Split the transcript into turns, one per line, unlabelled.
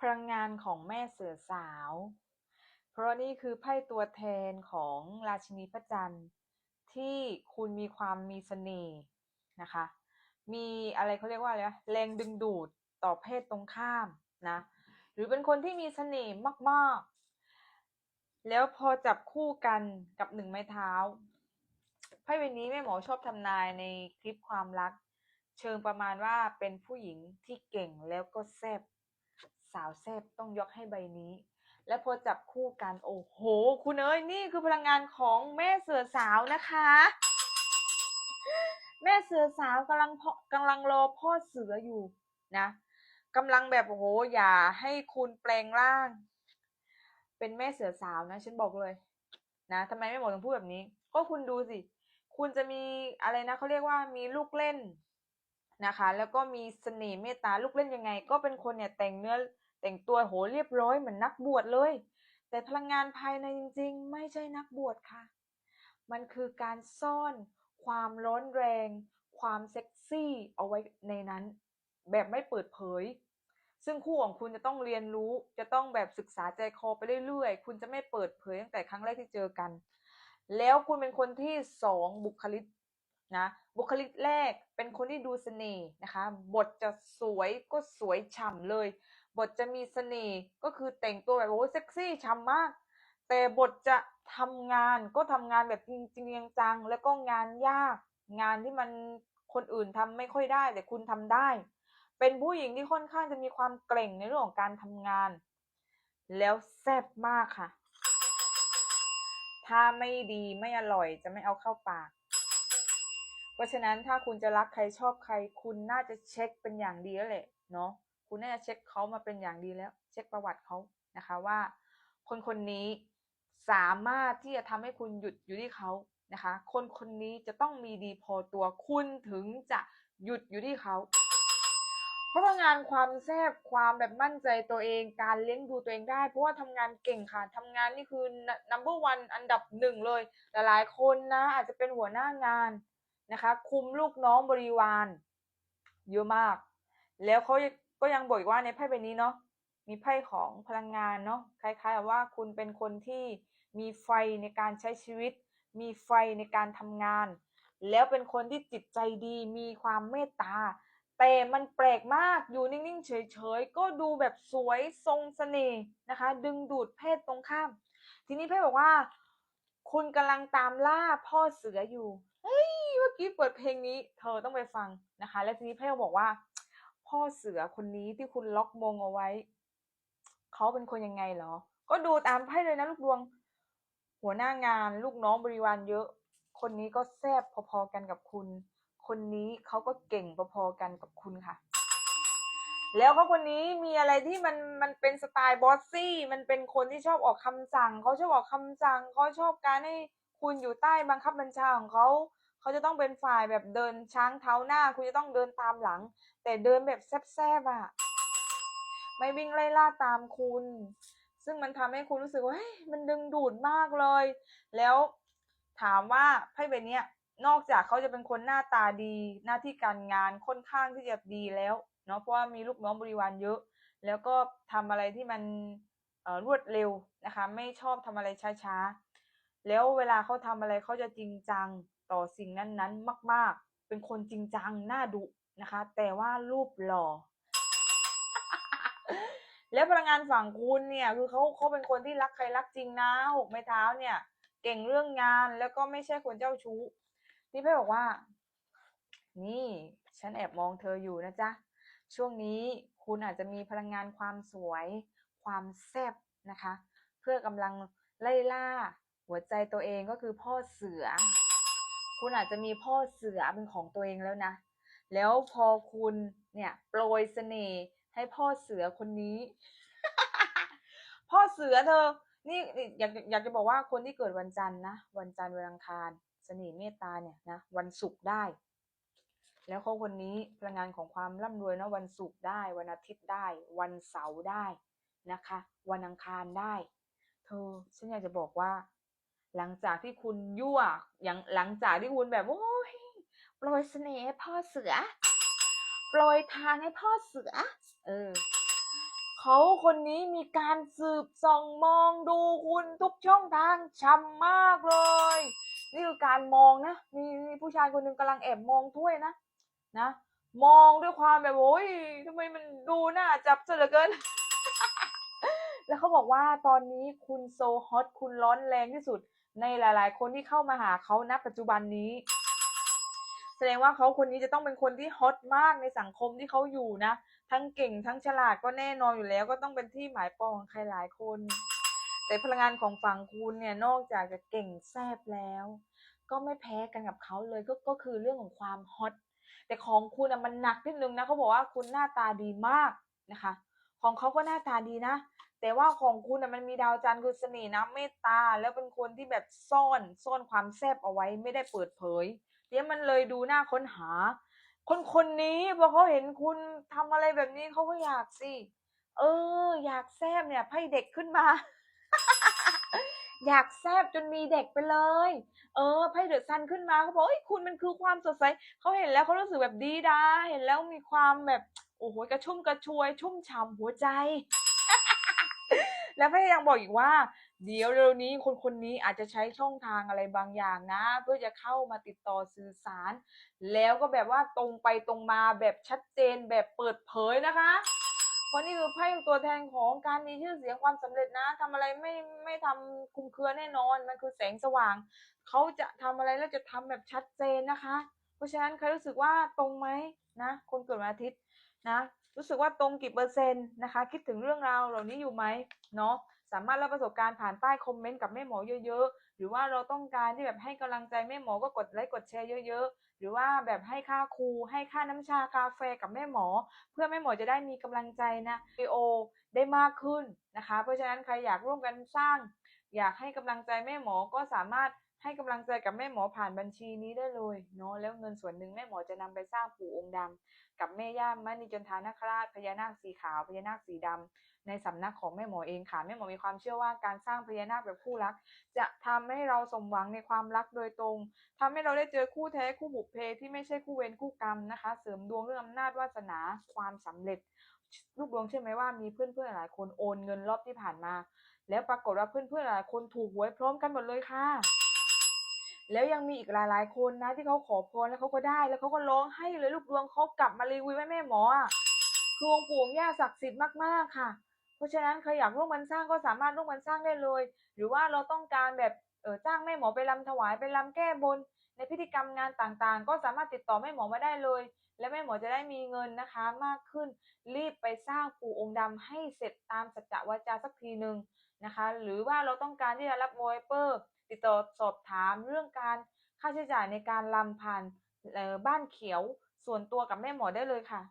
พลังงานของแม่เสือสาว เพราะนี่คือไพ่ตัวแทนของราชินีพระจันทร์ที่คุณมีความมีเสน่ห์นะคะ มีอะไรเขาเรียกว่าอะไรแรงดึงดูดต่อเพศตรงข้ามนะ หรือเป็นคนที่มีเสน่ห์มากๆ แล้วพอจับคู่กันกับหนึ่งไม้เท้าไพ่ใบนี้แม่หมอชอบทำนายในคลิปความรัก เชิงประมาณว่าเป็นผู้หญิงที่เก่งแล้วก็แซ่บ สาวแซ่บต้องยกให้ใบนี้ และพอจับคู่กันโอ้โห คุณเอ้ยนี่คือพลังงานของแม่เสือสาวนะคะ แม่เสือสาวกำลังพอกำลังรอพ่อเสืออยู่นะกำลังแบบโอ้โหอย่าให้คุณแปลงร่าง เป็นแม่เสือสาวนะ ฉันบอกเลย นะทำไมแม่หมอถึงพูดแบบนี้ ก็คุณดูสิ คุณจะมีอะไรนะเขาเรียกว่ามีลูกเล่นนะคะ แล้วก็มีเสน่ห์เมตตาลูกเล่นยังไง ก็เป็นคนเนี่ยแต่งเนื้อ แต่งตัวโหเรียบร้อยเหมือนนักบวชเลย แต่พลังงานภายในจริงๆ ไม่ใช่นักบวชค่ะ มันคือการซ่อน ความร้อนแรง ความเซ็กซี่เอาไว้ในนั้น แบบไม่เปิดเผย ซึ่งคู่ของคุณจะต้องเรียนรู้ จะต้องแบบศึกษาใจคอไปเรื่อยๆ คุณจะไม่เปิดเผยตั้งแต่ครั้งแรกที่เจอกัน แล้วคุณเป็นคนที่สองบุคลิกนะบุคลิกแรกเป็นคนที่ดูเสน่ห์นะคะ บทจะสวยก็สวยฉ่ำเลย บทจะมีเสน่ห์ก็คือแต่งตัวแบบโอ้เซ็กซี่ฉ่ำมาก แต่บทจะทำงานก็ทำงานแบบจริงจริงจังๆแล้วก็งานยาก งานที่มันคนอื่นทำไม่ค่อยได้ แต่คุณทำได้ เป็นผู้หญิงที่ค่อนข้างจะมีความเก่งในเรื่องของการทำงาน แล้วแซ่บมากค่ะ ถ้าไม่ดีไม่อร่อยจะไม่เอาเข้าปากเพราะฉะนั้นถ้าคุณจะรักใครชอบใคร คุณน่าจะเช็คเป็นอย่างดีแล้วแหละเนาะ คุณน่าจะเช็คเขามาเป็นอย่างดีแล้ว เช็คประวัติเขานะคะว่า คนคนนี้สามารถที่จะทำให้คุณหยุดอยู่ที่เขานะคะ คนคนนี้จะต้องมีดีพอตัวคุณถึงจะหยุดอยู่ที่เขาเพราะว่างานความแซ่บความแบบมั่นใจตัวเองการเลี้ยงดูตัวเองได้ เพราะว่าทำงานเก่งค่ะทำงานนี่คือ number one อันดับหนึ่งเลย หลายๆคนนะอาจจะเป็นหัวหน้างานนะคะ คุมลูกน้องบริวาร เยอะมาก แล้วเขา ก็ยังบอกอีกว่าในไพ่ใบนี้เนาะมีไพ่ของพลังงานเนาะคล้ายๆกับว่าคุณเป็นคนที่มีไฟในการใช้ชีวิต มีไฟในการทำงาน แล้วเป็นคนที่จิตใจดี มีความเมตตา แต่มันแปลกมากอยู่นิ่งๆ เฉยๆ ก็ดูแบบสวยทรงเสน่ห์นะคะ ดึงดูดเพศตรงข้าม ทีนี้ไพ่บอกว่า คุณกำลังตามล่าพ่อเสืออยู่ เฮ้ยเมื่อกี้เปิดเพลงนี้ เธอต้องไปฟังนะคะ และทีนี้ไพ่บอกว่า พ่อเสือคนนี้ที่คุณล็อกมงเอาไว้ เขาเป็นคนยังไงเหรอ ก็ดูตามไพ่เลยนะลูกดวง หัวหน้างานลูกน้องบริวารเยอะ คนนี้ก็แซบพอๆกันกับคุณ คนนี้เขาก็เก่งพอๆกันกับคุณค่ะ แล้วเขาคนนี้มีอะไรที่มันมันเป็นสไตล์บอสซี่ มันเป็นคนที่ชอบออกคำสั่งเขาชอบออกคำสั่งเขาชอบการให้คุณอยู่ใต้บังคับบัญชาของเขา เขาจะต้องเป็นฝ่ายแบบเดินช้างเท้าหน้า คุณจะต้องเดินตามหลัง แต่เดินแบบแซบๆอะ ไม่วิ่งไล่ล่าตามคุณ ซึ่งมันทำให้คุณรู้สึกว่าเฮ้ยมันดึงดูดมากเลย แล้วถามว่าไพ่ใบนี้นอกจากเขาจะเป็นคนหน้าตาดี หน้าที่การงานค่อนข้างที่จะดีแล้วเนาะเพราะว่ามีลูกน้องบริวารเยอะ แล้วก็ทำอะไรที่มันรวดเร็วนะคะ ไม่ชอบทำอะไรช้าๆ แล้วเวลาเขาทำอะไรเขาจะจริงจังต่อสิ่งนั้นๆ มาก ๆ เป็นคนจริงจังน่าดุนะคะ แต่ว่ารูปหล่อ แล้วพลังงานฝั่งคุณเนี่ย คือเขาเขาเป็นคนที่รักใครรักจริงนะหกไม้เท้าเนี่ย เก่งเรื่องงานแล้วก็ไม่ใช่คนเจ้าชู้นี่เพ่บอกว่า นี่ ฉันแอบมองเธออยู่นะจ๊ะ ช่วงนี้คุณอาจจะมีพลังงานความสวย ความแซ่บนะคะ เพื่อกำลังไล่ล่า หัวใจตัวเองก็คือพ่อเสือ คุณอาจจะมีพ่อเสือเป็นของตัวเองแล้วนะ แล้วพอคุณเนี่ยโปรยเสน่ห์ให้พ่อเสือคนนี้ พ่อเสือเธอ นี่อยากอยากจะบอกว่าคนที่เกิดวันจันทร์นะ วันจันทร์วันอังคารเสน่ห์เมตตาเนี่ยนะวันศุกร์ได้ แล้วเขาคนนี้พลังงานของความร่ำรวยเนาะวันศุกร์ได้ วันอาทิตย์ได้ วันเสาร์ได้นะคะ วันอังคารได้ เธอฉันอยากจะบอกว่า หลังจากที่คุณยั่วอย่างหลังจากที่คุณแบบโอ้ยโปรยเสน่ห์ให้พ่อเสือโปรยทานให้พ่อเสือ เออเขาคนนี้มีการสืบส่องมองดูคุณทุกช่องทางช่ำมากเลย นี่คือการมองนะมีมีผู้ชายคนหนึ่งกำลังแอบมองถ้วยนะนะ มองด้วยความแบบโอ้ยทำไมมันดูน่าจับซะเหลือเกิน แล้วเขาบอกว่าตอนนี้คุณโซฮอตคุณร้อนแรงที่สุด ในหลาย ๆ คนที่เข้ามาหาเขาณปัจจุบันนี้ แสดงว่าเขาคนนี้จะต้องเป็นคนที่ฮอตมากในสังคมที่เขาอยู่นะ ทั้งเก่งทั้งฉลาดก็แน่นอนอยู่แล้ว ก็ต้องเป็นที่หมายปองของใครหลายคน แต่พลังงานของฝั่งคุณเนี่ยนอกจากจะเก่งแซบแล้ว ก็ไม่แพ้กันกับเขาเลยก็ก็คือเรื่องของความฮอตแต่ของคุณอะมันหนักนิดนึงนะเขาบอกว่าคุณหน้าตาดีมากนะคะ ของเขาก็หน้าตาดีนะ แต่ว่าของคุณอะมันมีดาวจันทร์คือเสน่ห์น้ำเมตตา แล้วเป็นคนที่แบบซ่อนซ่อนความแซบเอาไว้ไม่ได้เปิดเผยเนี่ยมันเลยดูน่าค้นหา คนคนนี้พอเขาเห็นคุณทำอะไรแบบนี้เขาก็อยากสิ เออ อยากแซบเนี่ยไพ่เด็กขึ้นมา อยากแซบจนมีเด็กไปเลย เออไพ่เดอะซันขึ้นมาเขาบอกเอ้ยคุณมันคือความสดใสเขาเห็นแล้วเขารู้สึกแบบดีดาเห็นแล้วมีความแบบโอ้โหกระชุ่มกระชวย ชุ่มฉ่ำหัวใจ แล้วไพ่ยังบอกอีกว่า เดี๋ยวเร็วนี้คนคนนี้อาจจะใช้ช่องทางอะไรบางอย่างนะ เพื่อจะเข้ามาติดต่อสื่อสาร แล้วก็แบบว่าตรงไปตรงมาแบบชัดเจนแบบเปิดเผยนะคะเพราะนี่คือไพ่ตัวแทนของการมีชื่อเสียงความสำเร็จนะทำอะไรไม่ไม่ทำคลุมเครือแน่นอนมันคือแสงสว่างเขาจะทำอะไรแล้วจะทำแบบชัดเจนนะคะ เพราะฉะนั้นใครรู้สึกว่าตรงไหมนะ คนเกิดวันอาทิตย์ นะรู้สึกว่าตรงกี่เปอร์เซ็นต์นะคะ คิดถึงเรื่องราวเหล่านี้อยู่ไหมเนาะสามารถรับประสบการณ์ผ่านใต้คอมเมนต์กับแม่หมอเยอะๆ หรือว่าเราต้องการที่แบบให้กำลังใจแม่หมอก็กดไลค์กดแชร์เยอะๆ หรือว่าแบบให้ค่าครูให้ค่าน้ำชากาแฟกับแม่หมอ เพื่อแม่หมอจะได้มีกำลังใจนะวิโอได้มากขึ้นนะคะ เพราะฉะนั้นใครอยากร่วมกันสร้าง อยากให้กำลังใจแม่หมอก็สามารถ ให้กำลังใจกับแม่หมอผ่านบัญชีนี้ได้เลยเนาะแล้วเงินส่วนหนึ่งแม่หมอจะนำไปสร้างปู่องค์ดำกับแม่ย่ามณีจันทานาคราชพญานาคสีขาวพญานาคสีดำในสำนักของแม่หมอเองค่ะแม่หมอมีความเชื่อว่าการสร้างพญานาคแบบคู่รัก จะทำให้เราสมหวังในความรักโดยตรงทำให้เราได้เจอคู่แท้คู่บุพเพที่ไม่ใช่คู่เวรคู่กรรมนะคะ เสริมดวงเรื่องอำนาจวาสนาความสำเร็จลูกดวงเชื่อไหมว่ามีเพื่อนๆหลายคนโอนเงินรอบที่ผ่านมา แล้วปรากฏว่าเพื่อนๆหลายคนถูกหวยพร้อมกันหมดเลยค่ะ แล้วยังมีอีกหลายๆ คนนะที่เขาขอพรแล้วเขาก็ได้ แล้วเขาก็ร้องให้เลยลูกดวงเขากลับมารีวิวให้แม่หมออะคือองค์ปู่องค์ย่าศักดิ์สิทธิ์มากๆค่ะ เพราะฉะนั้นใครอยากร่วมกันสร้างก็สามารถร่วมกันสร้างได้เลย หรือว่าเราต้องการแบบเออจ้างแม่หมอไปรำถวายไปรำแก้บน ในพิธีกรรมงานต่างๆ ก็สามารถติดต่อแม่หมอมาได้เลย และแม่หมอจะได้มีเงินนะคะมากขึ้น รีบไปสร้างปู่องค์ดำให้เสร็จตามสัจจะวาจาสักทีหนึ่งนะคะ หรือว่าเราต้องการที่จะรับโวเปอร์ ติดต่อสอบถามเรื่องการค่าใช้จ่ายในการลำผ่านบ้านเขียวส่วนตัวกับแม่หมอได้เลยค่ะ